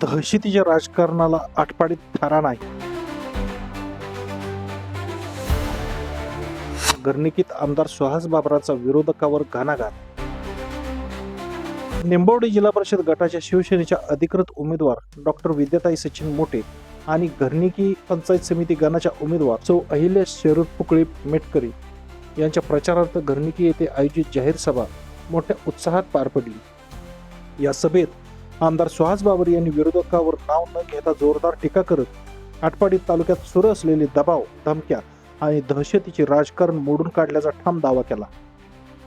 दहशतीच्या राजकारणाला आटपाडीत ठरा नाही. गर्णिकीत आमदार सुहास बाबराचा विरोधकावर घाणाघात. निंबवडी जिल्हा परिषद गटाच्या शिवसेनेच्या अधिकृत उमेदवार डॉक्टर विद्याताई सचिन मोटे आणि घरनिकी पंचायत समिती गणाच्या उमेदवार सौ अहिल्या शेरूर पुकळे मेटकरी यांच्या प्रचारार्थ घरणिकी येथे आयोजित जाहीर सभा मोठ्या उत्साहात पार पडली. या सभेत आमदार सुहास बाबर यांनी विरोधकावर नाव न घेता जोरदार टीका करत आटपाडी तालुक्यात सुरू असलेले दबाव धमक्या आणि दहशतीचे राजकारण मोडून काढल्याचा ठाम दावा केला.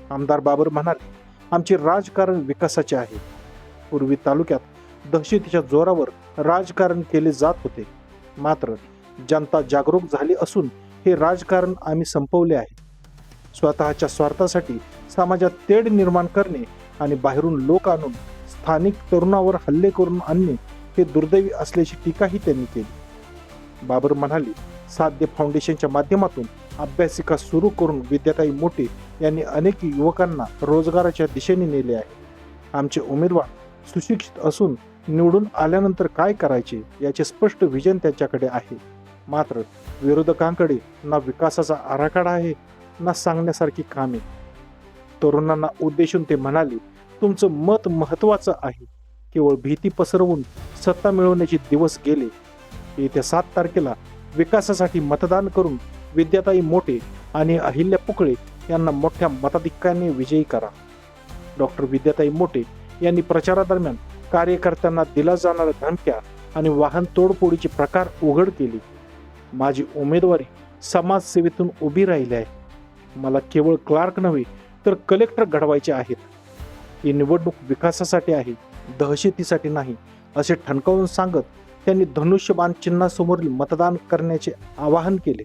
आमदार बाबर म्हणाले आमचे राजकारण विकासाचे आहे. पूर्वी तालुक्यात दहशतीच्या जोरावर राजकारण केले जात होते. मात्र जनता जागरूक झाली असून हे राजकारण आम्ही संपवले आहे. स्वतःच्या स्वार्थासाठी समाजात तेढ निर्माण करणे आणि बाहेरून लोक आणून स्थानिक तरुणावर हल्ले करून आणणे हे दुर्दैवी असल्याची टीकाही त्यांनी केली. बाबर म्हणाले साध्य फाउंडेशनच्या माध्यमातून अभ्यासिका सुरू करून विद्याताई मोठे यांनी अनेक युवकांना रोजगाराच्या दिशेने नेले आहे. आमचे उमेदवार सुशिक्षित असून निवडून आल्यानंतर काय करायचे याचे स्पष्ट विजन त्यांच्याकडे आहे. मात्र विरोधकांकडे ना विकासाचा आराखडा आहे ना सांगण्यासारखी कामे. तरुणांना उद्देशून ते म्हणाले तुमचं मत महत्वाचं आहे. केवळ भीती पसरवून सत्ता मिळवण्याचे दिवस गेले. येत्या सात तारखेला विकासासाठी मतदान करून विद्याताई मोठे आणि अहिल्या पुकळे यांना मोठ्या मताधिक्याने विजयी करा. डॉक्टर विद्याताई मोठे यांनी प्रचारादरम्यान कार्यकर्त्यांना दिला जाणाऱ्या धमक्या आणि वाहन तोडफोडीचे प्रकार उघड केले. माझी उमेदवारी समाजसेवेतून उभी राहिली आहे मला केवळ क्लार्क नव्हे तर कलेक्टर घडवायचे आहेत. ही निवडणूक विकासासाठी आहे दहशतीसाठी नाही असे ठणकावून सांगत त्यांनी धनुष्यबाण चिन्हासमोरील मतदान करण्याचे आवाहन केले.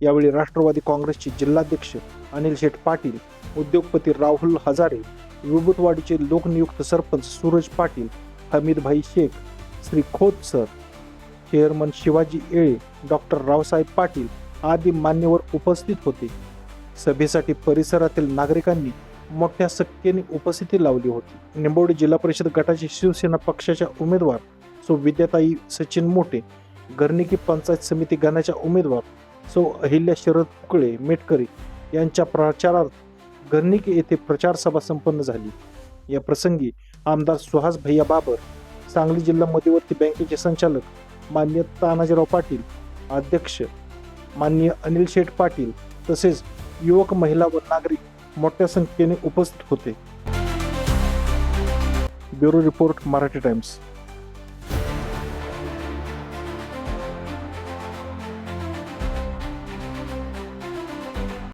यावेळी राष्ट्रवादी काँग्रेसचे जिल्हाध्यक्ष अनिल शेठ पाटील उद्योगपती राहुल हजारे विभूतवाडीचे लोकनियुक्त sarpanch Suraj Patil Hamidbhai Shaikh Shri Khot sir chairman Shivaji Yele doctor Raosaheb Patil आदी मान्यवर उपस्थित होते. सभेसाठी परिसरातील नागरिकांनी मोठ्या संख्येने उपस्थिती लावली होती. निंबोडी जिल्हा परिषद गटाचे शिवसेना पक्षाच्या उमेदवार सो विद्याताई सचिन मोठे घरणिकी पंचायत समिती गणाच्या उमेदवार सो अहिल्या शरद कुकळे मेटकरी यांच्या प्रचारार्थ घरणिकी येथे प्रचार सभा संपन्न झाली. या प्रसंगी आमदार सुहास भैया बाबर सांगली जिल्हा मध्यवर्ती बँकेचे संचालक मान्य तानाजीराव पाटील अध्यक्ष माननीय अनिल शेठ पाटील तसेच युवक महिला व नागरिक मोठ्या संख्येने उपस्थित होते. Bureau report Marathi Times.